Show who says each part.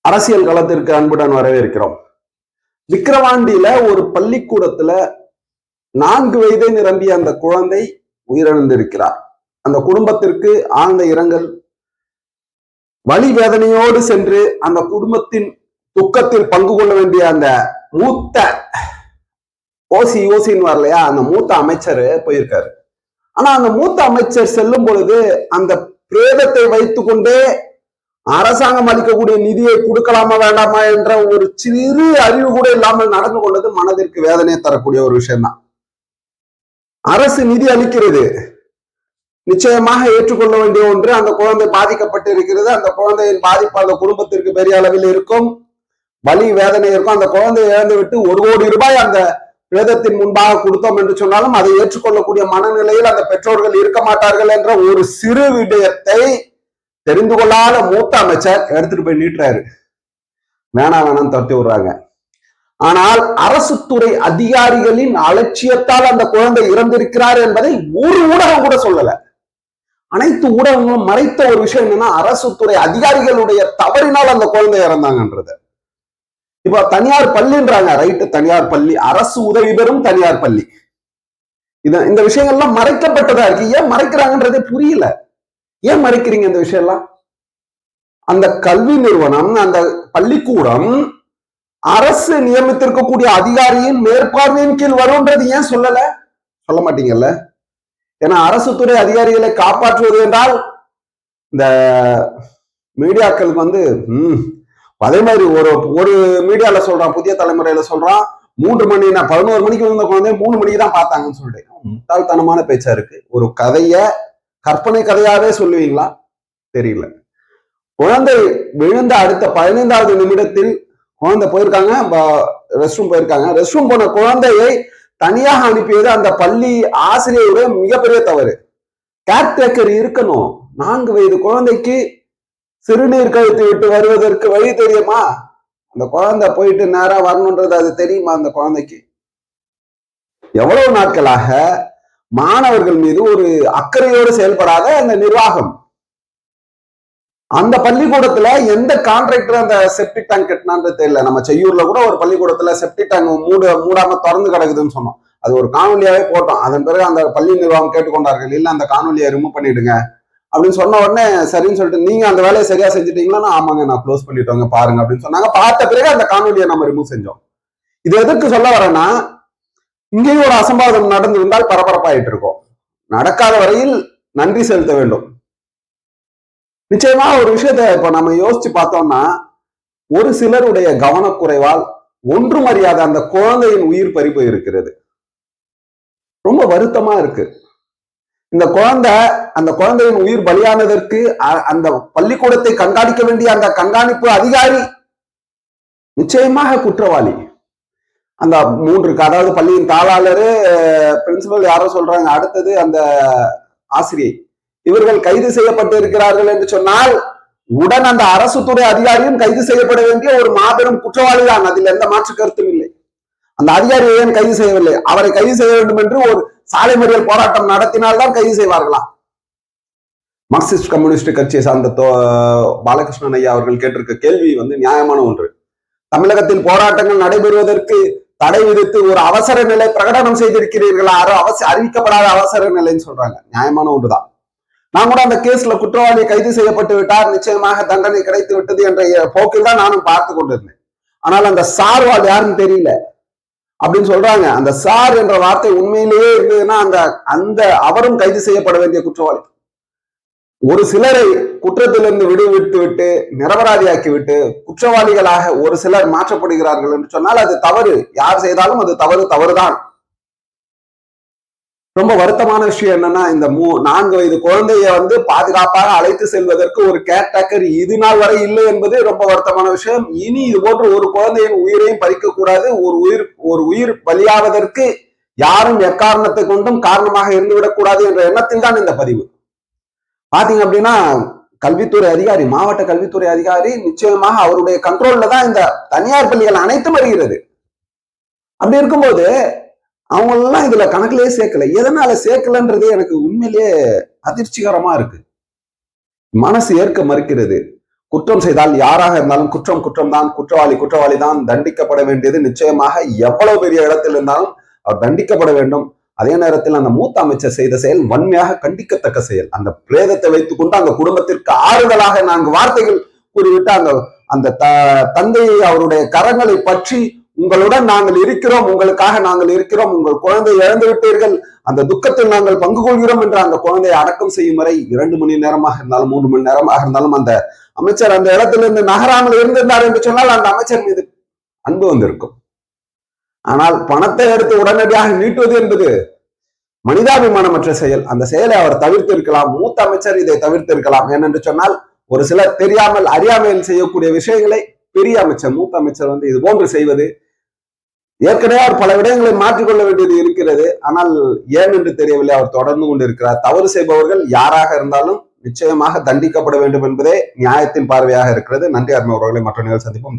Speaker 1: அரசியல் களத்திற்கு அன்புடன் வரவேற்கிறோம். விக்கிரவாண்டியில ஒரு பள்ளிக்கூடத்துல நான்கு வயதை நிரம்பிய அந்த குழந்தை உயிரிழந்திருக்கிறார். அந்த குடும்பத்திற்கு ஆழ்ந்த இரங்கல். வழி வேதனையோடு சென்று அந்த குடும்பத்தின் துக்கத்தில் பங்கு கொள்ள வேண்டிய அந்த மூத்த ஓசி ஓசின்னு வரலையா அந்த மூத்த அமைச்சர் போயிருக்காரு. ஆனா அந்த மூத்த அமைச்சர் செல்லும் பொழுது அந்த பிரேதத்தை வைத்துக்கொண்டே அரசாங்கம் அளிக்கக்கூடிய நிதியை கொடுக்கலாமா வேண்டாமா என்ற ஒரு சிறு அறிவு கூட இல்லாமல் நடந்து கொண்டது மனதிற்கு வேதனையை தரக்கூடிய ஒரு விஷயம்தான். அரசு நிதி அளிக்கிறது. நிச்சயமாக ஏற்றுக்கொள்ள வேண்டிய ஒன்று அந்த குழந்தை பாதிக்கப்பட்டு இருக்கிறது. அந்த குழந்தையின் பாதிப்பு அந்த குடும்பத்திற்கு பெரிய அளவில் இருக்கும். வலி வேதனை இருக்கும். அந்த குழந்தையை இழந்து விட்டு ஒரு கோடி ரூபாய் அந்த பிரேதத்தின் முன்பாக கொடுத்தோம் என்று சொன்னாலும் அதை ஏற்றுக்கொள்ளக்கூடிய மனநிலையில் அந்த பெற்றோர்கள் இருக்க மாட்டார்கள் என்ற ஒரு சிறு விடயத்தை தெரிந்து கொள்ளாத மூத்த அமைச்சர் எடுத்துட்டு போய் நீட்டுறாரு. வேணாம் வேணாம் தட்டி விடுறாங்க. ஆனால் அரசு துறை அதிகாரிகளின் அலட்சியத்தால் அந்த குழந்தை இறந்திருக்கிறார் என்பதை ஒரு ஊடகம் கூட சொல்லல. அனைத்து ஊடகங்களும் மறைத்த ஒரு விஷயம் என்னன்னா அரசு துறை அதிகாரிகளுடைய தவறினால் அந்த குழந்தை இறந்தாங்கன்றது. இப்ப தனியார் பள்ளின்றாங்க. ரைட்டு தனியார் பள்ளி. அரசு உதவி பெறும் தனியார் பள்ளி. இது இந்த விஷயங்கள்லாம் மறைக்கப்பட்டதா இருக்கு. ஏன் மறைக்கிறாங்கன்றதே புரியல. ஏன் மறைக்கிறீங்க இந்த விஷயம்லாம்? அந்த கல்வி நிறுவனம் அந்த பள்ளிக்கூடம் அரசு நியமித்திருக்கக்கூடிய அதிகாரியின் மேற்பார்வையின் கீழ் வரும்ன்றது ஏன் சொல்லல? சொல்ல மாட்டீங்கல்ல? ஏன்னா அரசு துறை அதிகாரிகளை காப்பாற்றுவது என்றால் இந்த மீடியாக்களுக்கு வந்து உம் அதே மாதிரி ஒரு ஒரு மீடியால சொல்றான் புதிய தலைமுறையில சொல்றான் மூன்று மணி நான் பதினோரு மணிக்கு வந்த குழந்தை மூணு மணிக்கு தான் பார்த்தாங்கன்னு சொல்லிட்டு முட்டாள்தனமான பேச்சா இருக்கு. ஒரு கதையை கற்பனை கதையாவே சொல்லுவீங்களா? தெரியல. குழந்தை விழுந்த அடுத்த பதினைந்தாவது நிமிடத்தில் குழந்தை போயிருக்காங்க ரெஸ்ட் ரூம் போயிருக்காங்க. ரெஸ்ட் ரூம் போன குழந்தையை தனியாக அனுப்பியது அந்த பள்ளி ஆசிரியருடைய மிகப்பெரிய தவறு. கேர்டேக்கர் இருக்கணும். நான்கு வயது குழந்தைக்கு சிறுநீர் கழித்து விட்டு வருவதற்கு வழி தெரியுமா? அந்த குழந்தை போயிட்டு நேரா வரணுன்றது அது தெரியுமா அந்த குழந்தைக்கு? எவ்வளவு நாட்களாக மாணவர்கள் மீது ஒரு அக்கறையோடு செயல்படாத அந்த நிர்வாகம். அந்த பள்ளிக்கூடத்துல எந்த கான்ட்ராக்டர் அந்த செப்டிக் டேங்க் கட்டினான்னு தெரியல. நம்ம செய்யூர்ல கூட ஒரு பள்ளிக்கூடத்துல செப்டிக் டேங்க் மூட மூடாம திறந்து கிடக்குதுன்னு சொன்னோம். அது ஒரு காணொலியாவே போட்டோம். அதன் பிறகு அந்த பள்ளி நிர்வாகம் கேட்டுக்கொண்டார்கள் இல்ல அந்த காணொலியை ரிமூவ் பண்ணிடுங்க. அப்படின்னு சொன்ன உடனே சரின்னு சொல்லிட்டு நீங்க அந்த வேலையை சரியா செஞ்சுட்டீங்களா? ஆமாங்க நான் க்ளோஸ் பண்ணிட்டோங்க பாருங்க. அப்படின்னு சொன்னாங்க. பார்த்த பிறகு அந்த காணொலியை நம்ம ரிமூவ் செஞ்சோம். இது எதற்கு சொல்ல வரேன்னா இங்கேயும் ஒரு அசம்பாவிதம் நடந்திருந்தால் பரபரப்பாயிட்டு இருக்கும். நடக்காத வரையில் நன்றி செலுத்த வேண்டும். நிச்சயமா ஒரு விஷயத்த இப்ப நம்ம யோசிச்சு பார்த்தோம்னா ஒரு சிலருடைய கவனக்குறைவால் ஒன்றும் அறியாத அந்த குழந்தையின் உயிர் பறிப்பு இருக்கிறது. ரொம்ப வருத்தமா இருக்கு. இந்த குழந்தை அந்த குழந்தையின் உயிர் பலியானதற்கு அந்த பள்ளிக்கூடத்தை கண்காணிக்க வேண்டிய அந்த கண்காணிப்பு அதிகாரி நிச்சயமாக குற்றவாளி. அந்த மூன்று அதாவது பள்ளியின் தாளாளரு பிரின்சிபல் யாரோ சொல்றாங்க அடுத்தது அந்த ஆசிரியை. இவர்கள் கைது செய்யப்பட்டு இருக்கிறார்கள் என்று சொன்னால் உடன் அந்த அரசு துறை அதிகாரியும் கைது செய்யப்பட வேண்டிய ஒரு மாபெரும் குற்றவாளி தான் அதில் எந்த மாற்று கருத்தும் இல்லை. அந்த அதிகாரி ஏன் கைது செய்யவில்லை? அவரை கைது செய்ய வேண்டும் என்று ஒரு சாலை மறியல் போராட்டம் நடத்தினால்தான் கைது செய்வார்களா? மார்க்சிஸ்ட் கம்யூனிஸ்ட் கட்சியை சார்ந்த பாலகிருஷ்ணன் ஐயா அவர்கள் கேட்டிருக்க கேள்வி வந்து நியாயமான ஒன்று. தமிழகத்தில் போராட்டங்கள் நடைபெறுவதற்கு தடை விதித்து ஒரு அவசர நிலை பிரகடனம் செய்திருக்கிறீர்களா? அவச அறிவிக்கப்படாத அவசர நிலைன்னு சொல்றாங்க. நியாயமான ஒன்றுதான். நான் கூட அந்த கேஸ்ல குற்றவாளி கைது செய்யப்பட்டு விட்டார். நிச்சயமாக தண்டனை கிடைத்து விட்டது என்ற போக்கில் தான் நானும் பார்த்து கொண்டிருந்தேன். ஆனால் அந்த சார்வால் யாருன்னு தெரியல. அப்படின்னு சொல்றாங்க. அந்த சார் என்ற வார்த்தை உண்மையிலேயே இருந்ததுன்னா அந்த அந்த அவரும் கைது செய்யப்பட வேண்டிய குற்றவாளி. ஒரு சிலரை குற்றத்திலிருந்து விடுவித்து விட்டு நிரபராதியாக்கி விட்டு குற்றவாளிகளாக ஒரு சிலர் மாற்றப்படுகிறார்கள் என்று சொன்னால் அது தவறு. யார் செய்தாலும் அது தவறு தவறுதான். ரொம்ப வருத்தமான விஷயம் என்னன்னா இந்த மூ நான்கு வயது குழந்தைய வந்து பாதுகாப்பாக அழைத்து செல்வதற்கு ஒரு கேர்டேக்கர் இது நாள் வரை இல்லை என்பது ரொம்ப வருத்தமான விஷயம். இனி இது போன்று ஒரு குழந்தையின் உயிரையும் பறிக்க கூடாது ஒரு உயிர் ஒரு உயிர் பலியாவதற்கு யாரும் எக்காரணத்தை கொண்டும் காரணமாக இருந்துவிடக் கூடாது என்ற எண்ணத்தில் தான் இந்த பதிவு. பாத்தீங்க அப்படின்னா கல்வித்துறை அதிகாரி மாவட்ட கல்வித்துறை அதிகாரி நிச்சயமாக அவருடைய கண்ட்ரோல்ல தான் இந்த தனியார் பள்ளிகள் அனைத்தும் வருகிறது. அப்படி இருக்கும்போது அவங்களெல்லாம் இதுல கணக்குலயே சேர்க்கல. எதனால சேர்க்கலன்றது எனக்கு உண்மையிலேயே அதிர்ச்சிகரமா இருக்கு. மனசு ஏற்க மறுக்கிறது. குற்றம் செய்தால் யாராக இருந்தாலும் குற்றம் குற்றம் தான் குற்றவாளி குற்றவாளி தான் தண்டிக்கப்பட வேண்டியது நிச்சயமாக எவ்வளவு பெரிய இடத்தில் இருந்தாலும் அவர் தண்டிக்கப்பட வேண்டும். அதே நேரத்தில் அந்த மூத்த அமைச்சர் செய்த செயல் வன்மையாக கண்டிக்கத்தக்க செயல். அந்த பிரேதத்தை வைத்துக் கொண்டு அந்த குடும்பத்திற்கு ஆறுதலாக நான்கு வார்த்தைகள் கூறிவிட்டு அந்த அந்த த தந்தையை அவருடைய கரங்களை பற்றி உங்களுடன் நாங்கள் இருக்கிறோம் உங்களுக்காக நாங்கள் இருக்கிறோம் உங்கள் குழந்தை இழந்து விட்டீர்கள் அந்த துக்கத்தில் நாங்கள் பங்கு கொள்கிறோம் என்று அந்த குழந்தையை அடக்கம் செய்யும் வரை இரண்டு மணி நேரமாக இருந்தாலும் மூன்று மணி நேரமாக இருந்தாலும் அந்த அமைச்சர் அந்த இடத்திலிருந்து நகராமல் இருந்திருந்தார் என்று சொன்னால் அந்த அமைச்சர் மீது அன்பு வந்திருக்கும். ஆனால் பணத்தை எடுத்து உடனடியாக நீட்டுவது என்பது மனிதாபிமானமற்ற செயல். அந்த செயலை அவர் தவிர்த்து இருக்கலாம் மூத்த அமைச்சர் இதை தவிர்த்திருக்கலாம். ஏனென்று சொன்னால் ஒரு சிலர் தெரியாமல் அறியாமையில் செய்யக்கூடிய விஷயங்களை பெரிய அமைச்சர் மூத்த அமைச்சர் வந்து இது போன்று செய்வது ஏற்கனவே அவர் பல விடயங்களை மாற்றிக்கொள்ள வேண்டியது இருக்கிறது. ஆனால் ஏன் என்று தெரியவில்லை. அவர் தொடர்ந்து கொண்டிருக்கிறார். தவறு செய்பவர்கள் யாராக இருந்தாலும் நிச்சயமாக தண்டிக்கப்பட வேண்டும் என்பதே நியாயத்தின் பார்வையாக இருக்கிறது. நன்றி அருமை அவர்களை மற்ற நிகழ்ச்சி சந்திப்போம். ஜெய்